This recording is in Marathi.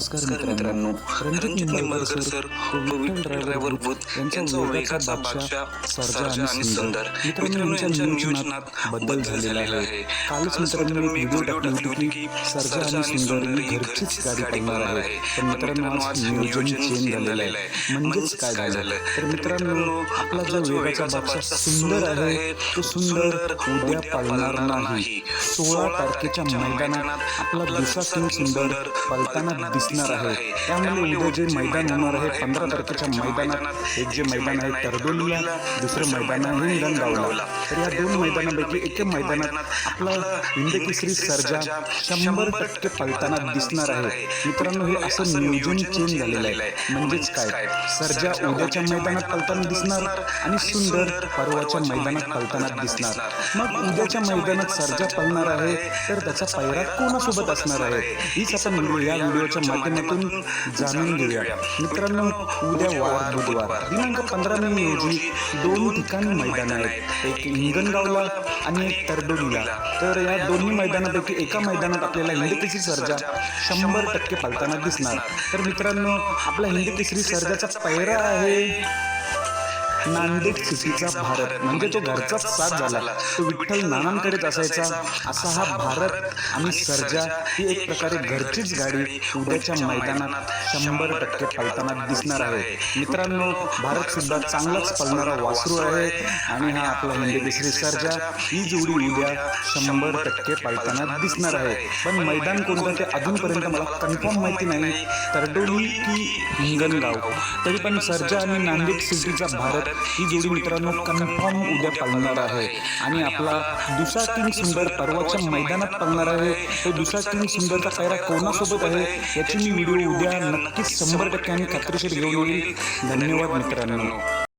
नमस्कार मित्रांनो. Ranjit Nimbalkar sir driver booth यांचा वेगाचा बादशाह सर्जा आणि सुंदर मित्रांनो यांच्या नियोजनात बदल झालेला आहे. कालच मित्रांनो मी व्हिडिओ टाकली होती की सर्जा आणि सुंदर ही घरचीच गाडी पडणार आहे. पण मित्रांनो आज नियोजन चेंज झालेलं आहे म्हणजेच काय झालं तर मित्रांनो आपला जो वेगाचा बादशाह सुंदर आहे तो सुंदर उद्या पाळणार नाही सोळा तारखेच्या मैदानात आपला दुसरा सुंदर पलताना दिसणार आहे. त्यामुळे उद्या जे मैदान होणार आहे पंधरा तारखेच्या मैदानात एक जे मैदान आहे तरडोलीला दुसरं मैदान आहे हिंगणगावला तर या दोन मैदानापैकी एका मैदानात आपला हिंद केसरी सर्जा शंभर टक्के पळताना दिसणार आहे. मित्रांनो हे असं नियोजन चेंज झालेलं आहे. म्हणजेच काय? सर्जा उद्याच्या मैदानात पळताना दिसणार आणि सुंदर परवाच्या मैदानात पळताना दिसणार. मग उद्याच्या मैदानात सर्जा पळणार आहे तर त्याचा पैरा कोणासोबत असणार आहे? हीच आपण व्हिडिओ या व्हिडिओच्या माध्यमातून जाणून घेऊया. मित्रांनो उद्या वार बुधवार. दिनांक पंधरा मे रोजी दोन ठिकाणी मैदान आहेत. एक हिंगणगावला आणि एक तरडोलीला. तर या दोन्ही मैदानापैकी एका मैदानात आपल्याला हिंद केसरी सर्जा शंभर टक्के पळताना दिसणार. तर मित्रांनो आपला हिंद केसरी सर्जाचा पैरा आहे. नांदेड सिटीचा भारत. म्हणजे तो घरचाच साथ झाला. तो विठ्ठल नानांकडेच असायचा. असा हा भारत आणि सर्जा ही एक प्रकारे घरचीच गाडी उद्याच्या मैदानात शंभर टक्के पळताना दिसणार आहे. मित्रांनो भारत सुद्धा चांगलाच पळणारा वासरू आहे आणि हा आपला म्हणजे दुसरी सर्जा ही जोडी उद्या शंभर टक्के पळताना दिसणार आहे. पण मैदान कोणतं ते अजूनपर्यंत मला कन्फर्म माहिती नाही. तरडोली की हिंगणगाव. तरी पण सर्जा आणि नांदेड सिटीचा भारत ही जोडी मित्रांनो कन्फर्म उद्या पळणार आहे. आणि आपला दुसरा किंग सुंदर पर्वाच्या मैदानात पळणार आहे. तो दुसरा किंग सुंदरचा पैरा कोणासोबत आहे याची मी व्हिडिओ उद्या नक्कीच शंभर टक्के आणि खात्रीशीर घेऊन येईल. धन्यवाद मित्रांनो.